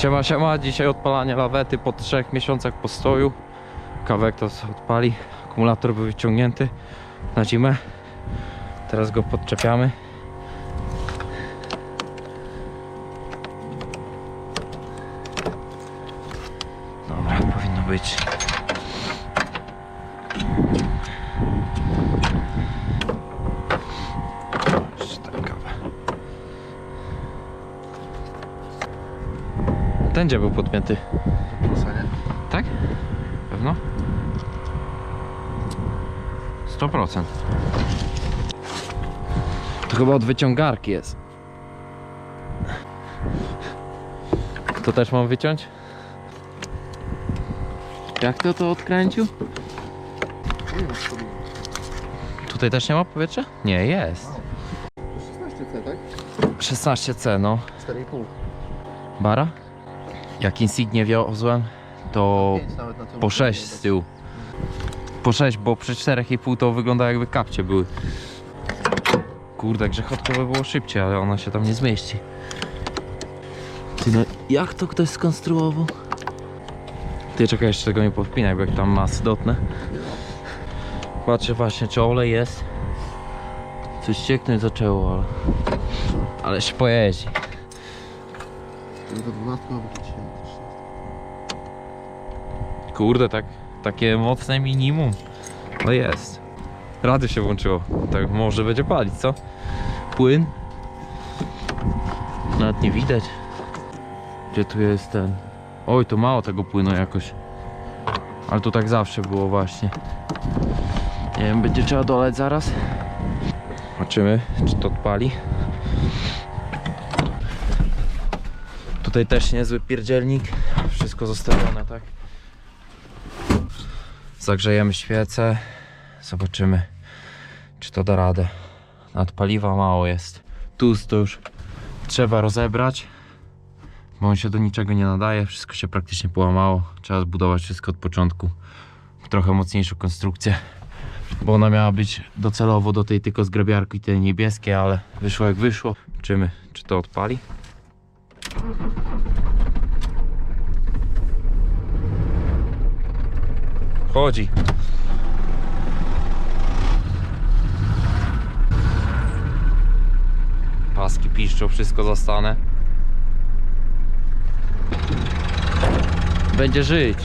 Siema, siema, dzisiaj odpalanie lawety po trzech miesiącach postoju. Kawek to odpali, akumulator był wyciągnięty na zimę. Teraz go podczepiamy. Dobra, powinno być. Ten gdzie był podpięty? Tak? Pewno? 100%. To chyba od wyciągarki jest. To też mam wyciąć? Jak to to odkręcił? Tutaj też nie ma powietrza? Nie, jest. 16C, tak? 16C, no. 4,5. Bara? Jak Insignie wiozłem, to 5 nawet na tym. po 6 z tyłu. Po 6, bo przy 4,5 to wygląda jakby kapcie były. Kurde, grzechotkowe było szybciej, ale ona się tam nie zmieści. Ty no, jak to ktoś skonstruował? Ty czekaj, jeszcze tego nie podpinaj, bo jak tam masy dotnę. Patrzę właśnie, czy olej jest. Coś cieknąć zaczęło, ale... Ale się pojeździ. 12 ma być dzisiaj. Kurde, tak, takie mocne minimum. No jest. Radio się włączyło. Tak może będzie palić, co? Płyn. Nawet nie widać. Gdzie tu jest ten? Oj, to mało tego płynu jakoś. Ale to tak zawsze było właśnie. Nie wiem, będzie trzeba doleć zaraz. Zobaczymy, czy to odpali. Tutaj też niezły pierdzielnik. Wszystko zostawione, tak? Zagrzejemy świecę. Zobaczymy, czy to da radę. Nad paliwa mało jest. Tu to już trzeba rozebrać, bo on się do niczego nie nadaje. Wszystko się praktycznie połamało. Trzeba zbudować wszystko od początku. Trochę mocniejszą konstrukcję, bo ona miała być docelowo do tej tylko zgrabiarki tej niebieskiej, ale wyszło jak wyszło. Zobaczymy, czy to odpali. Chodzi. Paski piszczą, wszystko zastanę. Będzie żyć.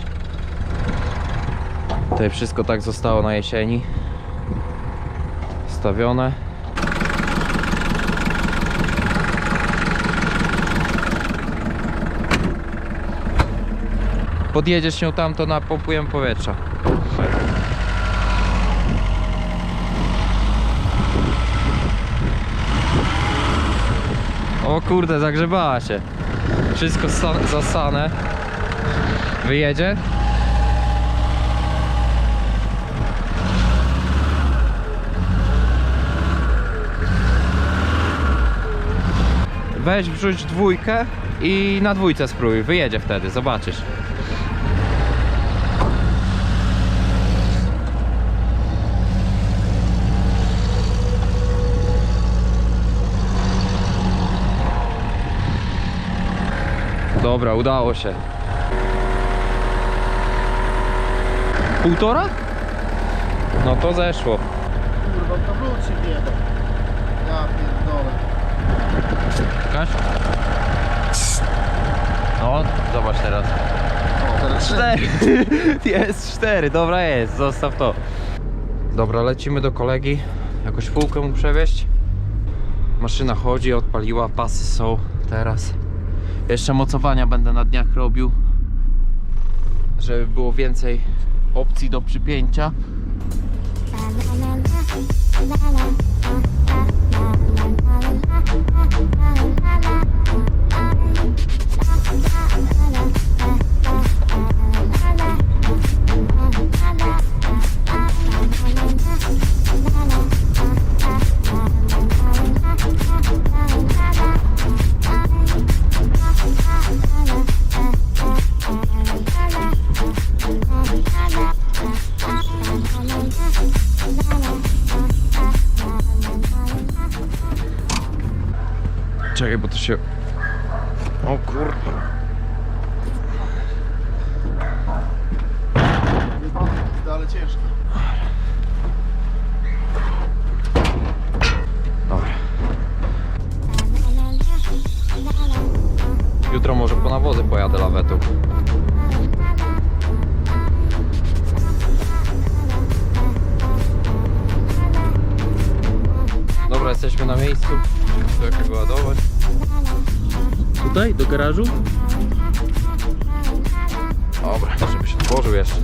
Tutaj wszystko tak zostało na jesieni. Stawione. Podjedziesz się tam, to napompujemy powietrza. O kurde, zagrzebała się. Wszystko sa- zasane. Wyjedzie? Weź wrzuć dwójkę i na dwójce spróbuj. Wyjedzie wtedy, zobaczysz. Dobra, udało się. Półtora? No to zeszło. Kurwa, to wróci biedę. Ja pierdolę. Kaś? No, zobacz teraz. O, teraz Cztery. Jest cztery, dobra jest, zostaw to. Dobra, lecimy do kolegi. Jakoś półkę mu przewieźć. Maszyna chodzi, odpaliła, pasy są teraz. Jeszcze mocowania będę na dniach robił. Żeby było więcej opcji do przypięcia. Czekaj, bo to się... O kurwa. Ale ciężko. Dobra. Jutro może po nawozy pojadę lawetą. Jesteśmy na miejscu. Trochę go ładować. Tutaj, do garażu? Dobra, żeby się otworzył jeszcze.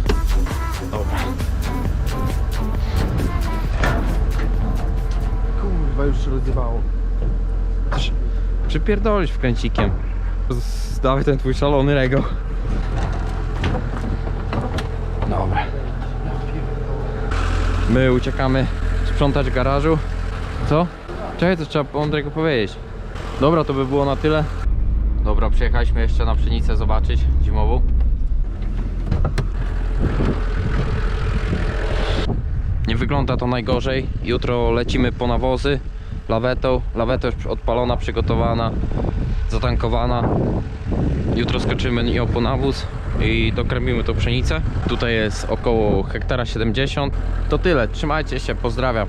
Dobra. Kurwa, już się rozdywało. Przy- Przypierdolić wkręcikiem. Zdawaj ten twój szalony regał. Dobra. My uciekamy sprzątać garażu. Co? Czekaj, to trzeba mądrego powiedzieć. Dobra, to by było na tyle. Dobra, przyjechaliśmy jeszcze na pszenicę zobaczyć zimową. Nie wygląda to najgorzej. Jutro lecimy po nawozy lawetą. Laweta już odpalona, przygotowana, zatankowana. Jutro skoczymy nią po nawóz i dokrębimy tą pszenicę. Tutaj jest około hektara 70. To tyle, trzymajcie się, pozdrawiam.